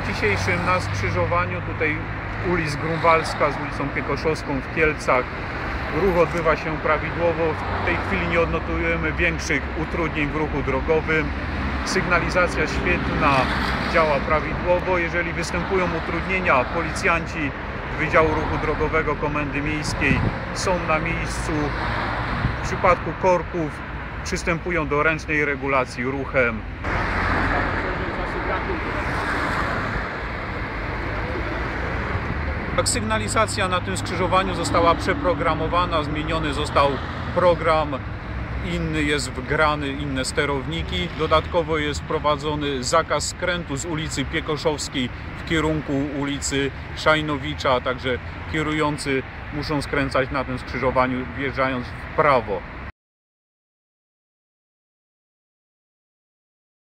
dzisiejszym na skrzyżowaniu tutaj ulic Grunwaldzka z ulicą Piekoszowską w Kielcach ruch odbywa się prawidłowo. W tej chwili nie odnotujemy większych utrudnień w ruchu drogowym. Sygnalizacja świetna działa prawidłowo. Jeżeli występują utrudnienia, policjanci Wydziału Ruchu Drogowego Komendy Miejskiej są na miejscu. W przypadku korków przystępują do ręcznej regulacji ruchem. Tak, sygnalizacja na tym skrzyżowaniu została przeprogramowana, zmieniony został program, inny jest wgrany, inne sterowniki. Dodatkowo jest wprowadzony zakaz skrętu z ulicy Piekoszowskiej w kierunku ulicy Szajnowicza, także kierujący muszą skręcać na tym skrzyżowaniu wjeżdżając w prawo.